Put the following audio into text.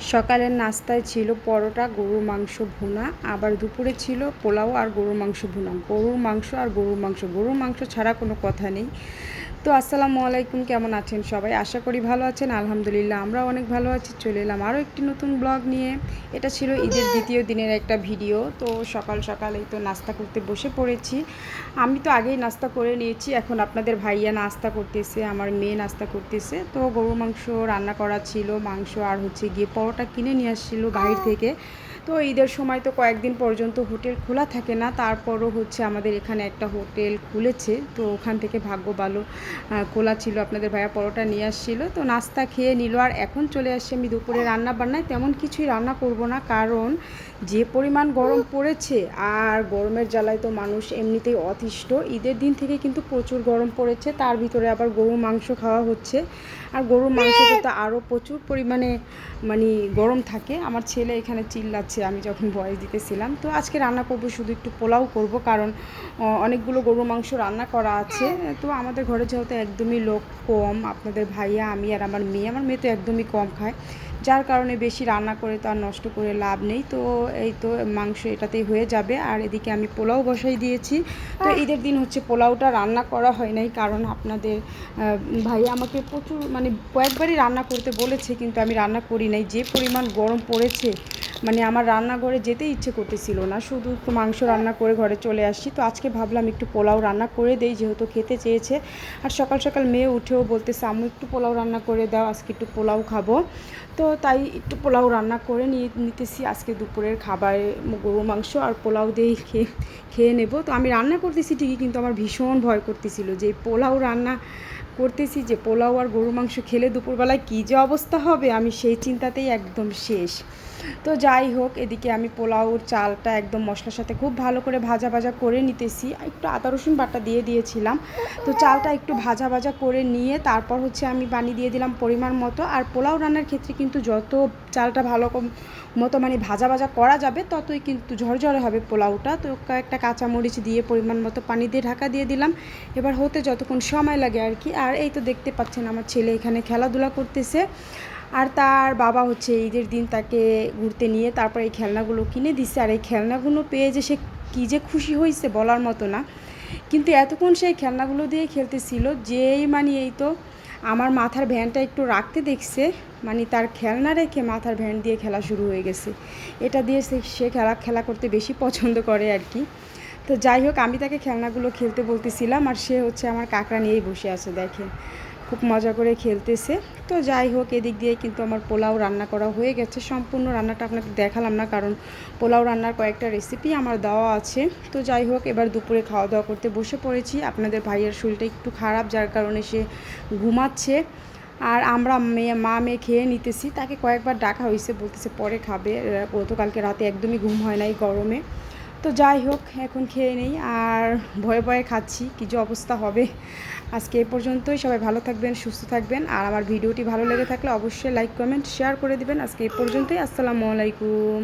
সকালের নাস্তায় ছিল পরোটা, গরুর মাংস ভুনা, আবার দুপুরে ছিল পোলাও আর গরুর মাংস ভুনা। গরুর মাংস আর গরুর মাংস গরুর মাংস ছাড়া কোনো কথা নেই। তো আসসালামু আলাইকুম, কেমন আছেন সবাই? আশা করি ভালো আছেন, আলহামদুলিল্লাহ আমরা অনেক ভালো আছি। চলে এলাম আরও একটি নতুন ব্লগ নিয়ে। এটা ছিল ঈদের দ্বিতীয় দিনের একটা ভিডিও। তো সকাল সকালেই তো নাস্তা করতে বসে পড়েছি। আমি তো আগেই নাস্তা করে নিয়েছি, এখন আপনাদের ভাইয়া নাস্তা করতেছে, আমার মেয়ে নাস্তা করতেছে। তো গরুর মাংস রান্না করা ছিল, মাংস আর হচ্ছে গিয়ে পরোটা কিনে নিয়ে আসছিল বাইরে থেকে। তো ঈদের সময় তো কয়েকদিন পর্যন্ত হোটেল খোলা থাকে না, তারপরও হচ্ছে আমাদের এখানে একটা হোটেল খুলেছে। তো ওখান থেকে ভাগ্য ভালো খোলা ছিল। আপনাদের ভাইয়া পরোটা নিয়ে আসছিল। তো নাস্তা খেয়ে নিল আর এখন চলে আসছি আমি দুপুরে রান্না বান্নায়। তেমন কিছুই রান্না করব না, কারণ যে পরিমাণ গরম পড়েছে আর গরমের জ্বালায় তো মানুষ এমনিতেই অতিষ্ঠ। ঈদের দিন থেকে কিন্তু প্রচুর গরম পড়েছে, তার ভিতরে আবার গরুর মাংস খাওয়া হচ্ছে। আর গরুর মাংসতে তো আরও প্রচুর পরিমাণে মানে গরম থাকে। আমার ছেলে এখানে চিল্লাচ্ছে। আমি যখন বয়স দিতেছিলাম। তো আজকে রান্না করব শুধু একটু পোলাও করব কারণ অনেকগুলো গরুর মাংস রান্না করা আছে। তো আমাদের ঘরে যেহেতু একদমই লোক কম, আপনাদের ভাইয়া, আমি আর আমার মেয়ে আমার মেয়ে তো একদমই কম খায়। যার কারণে বেশি রান্না করে তো আর নষ্ট করে লাভ নেই। তো এই তো মাংস এটাতেই হয়ে যাবে। আর এদিকে আমি পোলাও বসাই দিয়েছি। তো ঈদের দিন হচ্ছে পোলাওটা রান্না করা হয় নাই কারণ আপনাদের ভাই আমাকে প্রচুর মানে কয়েকবারই রান্না করতে বলেছে, কিন্তু আমি রান্না করি নাই। যে পরিমাণ গরম পড়েছে মানে আমার রান্নাঘরে যেতে ইচ্ছে করতেছিল না, শুধু একটু মাংস রান্না করে ঘরে চলে আসছি। তো আজকে ভাবলাম একটু পোলাও রান্না করে দেই, যেহেতু খেতে চেয়েছে। আর সকাল সকাল মেয়ে উঠেও বলতেছে, আম্মু, একটু পোলাও রান্না করে দাও, আজকে একটু পোলাও খাব। তো তাই একটু পোলাও রান্না করে নিয়ে নিতেছি। আজকে দুপুরের খাবারে গরু মাংস আর পোলাও দিয়েই খেয়ে খেয়ে নেব। তো আমি রান্না করতেছি ঠিকই, কিন্তু আমার ভীষণ ভয় করতেছিল যে পোলাও রান্না করতেছি, যে পোলাও আর গরু মাংস খেলে দুপুরবেলায় কী যে অবস্থা হবে, আমি সেই চিন্তাতেই একদম শেষ। তো যাই হোক, এদিকে আমি পোলাওর চালটা একদম মশলার সাথে খুব ভালো করে ভাজা ভাজা করে নিতেছি। একটু আদা, রসুন বাটা দিয়ে দিয়েছিলাম। তো চালটা একটু ভাজা ভাজা করে নিয়ে তারপর হচ্ছে আমি পানি দিয়ে দিলাম পরিমাণ মতো। আর পোলাও রান্নার ক্ষেত্রে কিন্তু যত চালটা ভালো মতো মানে ভাজা ভাজা করা যাবে, ততই কিন্তু ঝরঝরে হবে পোলাওটা। তো কয়েকটা কাঁচামরিচ দিয়ে পরিমাণ মতো পানি দিয়ে ঢাকা দিয়ে দিলাম। এবার হতে যতক্ষণ সময় লাগে আর কি। আর এই তো দেখতে পাচ্ছেন আমার ছেলে এখানে খেলাধুলা করতেছে। আর তার বাবা হচ্ছে ঈদের দিন তাকে ঘুরতে নিয়ে তারপর এই খেলনাগুলো কিনে দিচ্ছে আর এই খেলনাগুলো পেয়ে যে সে কী যে খুশি হয়েছে বলার মতো না। কিন্তু এতক্ষণ সেই খেলনাগুলো দিয়ে খেলতেছিল, যেই মানে এই তো আমার মাথার ভ্যানটা একটু রাখতে দেখছে মানে তার খেলনা রেখে মাথার ভ্যান দিয়ে খেলা শুরু হয়ে গেছে। এটা দিয়ে সে সে খেলা খেলা করতে বেশি পছন্দ করে আর কি। তো যাই হোক, আমি তাকে খেলনাগুলো খেলতে বলতেছিলাম আর সে হচ্ছে আমার কাকড়া নিয়েই বসে আছে দেখে খুব মজা করে খেলতেছে। তো যাই হোক, এদিক দিয়ে কিন্তু আমার পোলাও রান্না করা হয়ে গেছে। সম্পূর্ণ রান্নাটা আপনাকে দেখালাম না, কারণ পোলাও রান্নার কয়েকটা রেসিপি আমার দেওয়া আছে। তো যাই হোক, এবার দুপুরে খাওয়া দাওয়া করতে বসে পড়েছি। আপনাদের ভাইয়ের শরীরটা একটু খারাপ, যার কারণে সে ঘুমাচ্ছে। আর আমরা মেয়ে, মা মেয়ে খেয়ে নিতেছি। তাকে কয়েকবার ডাকা হয়েছে, বলতেছে পরে খাবে। গতকালকে রাতে একদমই ঘুম হয় নাই গরমে। তো যাই হোক, এখন খেয়ে নেই আর ভয়ে ভয়ে খাচ্ছি, কী যে অবস্থা হবে। আজকে এ পর্যন্তই, সবাই ভালো থাকবেন, সুস্থ থাকবেন। আর আমার ভিডিওটি ভালো লেগে থাকলে অবশ্যই লাইক কমেন্ট শেয়ার করে দিবেন। আজকে এ পর্যন্তই, আসসালামু আলাইকুম।